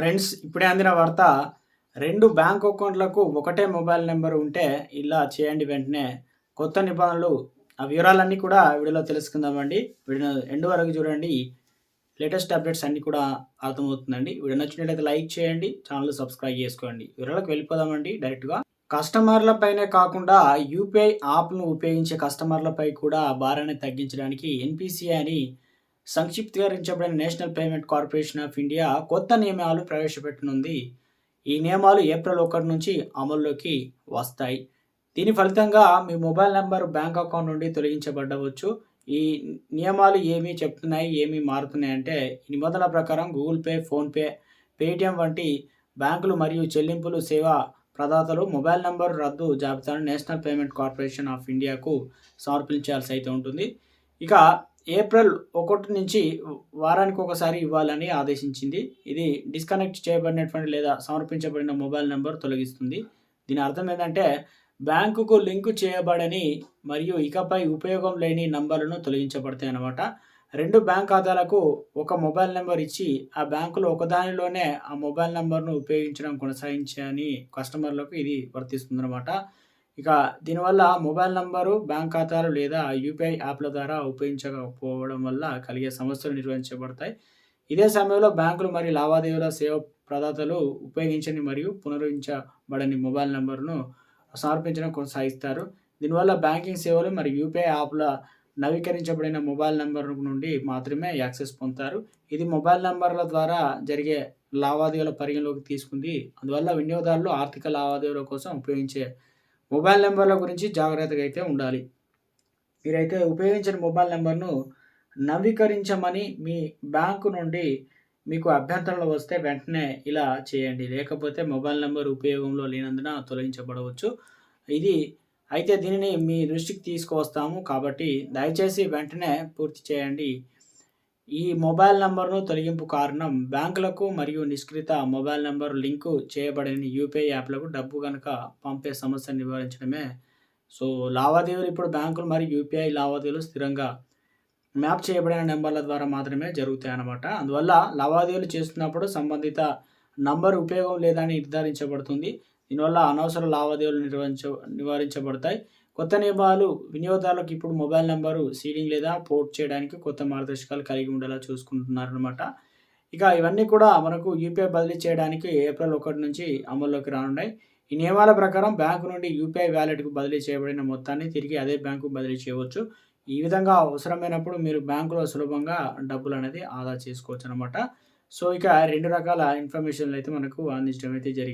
Friends ఇప్పుడే అందిన వార్త రెండు బ్యాంక్ అకౌంట్లకు ఒకటే మొబైల్ నెంబర్ ఉంటే ఇలా చేయండి వెంటనే. కొత్త నిబంధనలు ఆ వివరాలన్నీ కూడా వీడియోలో తెలుసుకుందామండి. వీడియో ఎండు వరకు చూడండి. లేటెస్ట్ అప్డేట్స్ అన్నీ కూడా అర్థమవుతుందండి. వీడియో నచ్చినట్లయితే లైక్ చేయండి ఛానల్ సబ్స్క్రైబ్ చేసుకోండి. వివరాలకు వెళ్ళిపోదామండి డైరెక్ట్గా. కస్టమర్లపైనే కాకుండా యూపీఐ యాప్ను ఉపయోగించే కస్టమర్లపై కూడా భారాన్ని తగ్గించడానికి ఎన్పిసిఐ అని సంక్షిప్తీకరించబడిన national payment corporation of India కొత్త నియమాలు ప్రవేశపెట్టనుంది. ఈ నియమాలు ఏప్రిల్ ఒకటి నుంచి అమల్లోకి వస్తాయి. దీని ఫలితంగా మీ మొబైల్ నెంబర్ బ్యాంక్ అకౌంట్ నుండి తొలగించబడవచ్చు. ఈ నియమాలు ఏమి చెప్తున్నాయి ఏమి మారుతున్నాయి అంటే ఈ నిబంధనల ప్రకారం గూగుల్ పే ఫోన్పే పేటిఎం వంటి బ్యాంకులు మరియు చెల్లింపులు సేవా ప్రదాతలు మొబైల్ నంబర్ రద్దు జాబితాను నేషనల్ పేమెంట్ కార్పొరేషన్ ఆఫ్ ఇండియాకు సమర్పించాల్సి అయితే ఉంటుంది. ఇక ఏప్రిల్ ఒకటి నుంచి వారానికి ఒకసారి ఇవ్వాలని ఆదేశించింది. ఇది డిస్కనెక్ట్ చేయబడినటువంటి లేదా సమర్పించబడిన మొబైల్ నెంబర్ తొలగిస్తుంది. దీని అర్థం ఏంటంటే బ్యాంకుకు లింకు చేయబడని మరియు ఇకపై ఉపయోగం లేని నంబర్లను తొలగించబడతాయి అన్నమాట. రెండు బ్యాంక్ ఖాతాలకు ఒక మొబైల్ నెంబర్ ఇచ్చి ఆ బ్యాంకులో ఒకదానిలోనే ఆ మొబైల్ నెంబర్ను ఉపయోగించడం కొనసాగించని కస్టమర్లకు ఇది వర్తిస్తుంది అన్నమాట ఇక దీనివల్ల మొబైల్ నంబరు బ్యాంక్ ఖాతాలు లేదా యూపీఐ యాప్ల ద్వారా ఉపయోగించకపోవడం వల్ల కలిగే సమస్యలు నిర్వహించబడతాయి. ఇదే సమయంలో బ్యాంకులు మరియు లావాదేవీల సేవ ప్రదాతలు ఉపయోగించని మరియు పునరుద్ధరించబడని మొబైల్ నెంబర్ను సమర్పించడం కొనసాగిస్తారు. దీనివల్ల బ్యాంకింగ్ సేవలు మరియు యూపీఐ యాప్ల నవీకరించబడిన మొబైల్ నెంబర్ నుండి మాత్రమే యాక్సెస్ పొందుతారు. ఇది మొబైల్ నెంబర్ల ద్వారా జరిగే లావాదేవీల పరిగణలోకి తీసుకుంది. అందువల్ల వినియోగదారులు ఆర్థిక లావాదేవీల కోసం ఉపయోగించే మొబైల్ నెంబర్ల గురించి జాగ్రత్తగా అయితే ఉండాలి. మీరైతే ఉపయోగించిన మొబైల్ నెంబర్ను నవీకరించమని మీ బ్యాంకు నుండి మీకు అభ్యంతరాలు వస్తే వెంటనే ఇలా చేయండి. లేకపోతే మొబైల్ నెంబర్ ఉపయోగంలో లేనందున తొలగించబడవచ్చు. ఇది అయితే దీనిని మీ దృష్టికి తీసుకువస్తాము కాబట్టి దయచేసి వెంటనే పూర్తి చేయండి. ఈ మొబైల్ నంబర్ను తొలగింపు కారణం బ్యాంకులకు మరియు నిష్క్రిత మొబైల్ నంబర్ లింకు చేయబడిన యూపీఐ యాప్లకు డబ్బు కనుక పంపే సమస్యను నివారించడమే. సో లావాదేవీలు ఇప్పుడు బ్యాంకులు మరియు యూపీఐ లావాదేవీలు స్థిరంగా మ్యాప్ చేయబడిన నెంబర్ల ద్వారా మాత్రమే జరుగుతాయి అన్నమాట. అందువల్ల లావాదేవీలు చేస్తున్నప్పుడు సంబంధిత నంబర్ ఉపయోగం లేదని నిర్ధారించబడుతుంది. దీనివల్ల అనవసర లావాదేవీలు నిర్వహించ నివారించబడతాయి. కొత్త నియమాలు వినియోగదారులకు ఇప్పుడు మొబైల్ నెంబరు సీడింగ్ లేదా పోర్ట్ చేయడానికి కొత్త మార్గదర్శకాలు కలిగి ఉండేలా చూసుకుంటున్నారు అనమాట ఇక ఇవన్నీ కూడా మనకు యూపీఐ బదిలీ చేయడానికి ఏప్రిల్ ఒకటి నుంచి అమల్లోకి రానున్నాయి. ఈ నియమాల ప్రకారం బ్యాంకు నుండి యూపీఐ వ్యాలెట్కు బదిలీ చేయబడిన మొత్తాన్ని తిరిగి అదే బ్యాంకు బదిలీ చేయవచ్చు. ఈ విధంగా అవసరమైనప్పుడు మీరు బ్యాంకులో సులభంగా డబ్బులు అనేది ఆదా చేసుకోవచ్చు అనమాట సో ఇక రెండు రకాల ఇన్ఫర్మేషన్లు అయితే మనకు అందించడం అయితే జరిగింది.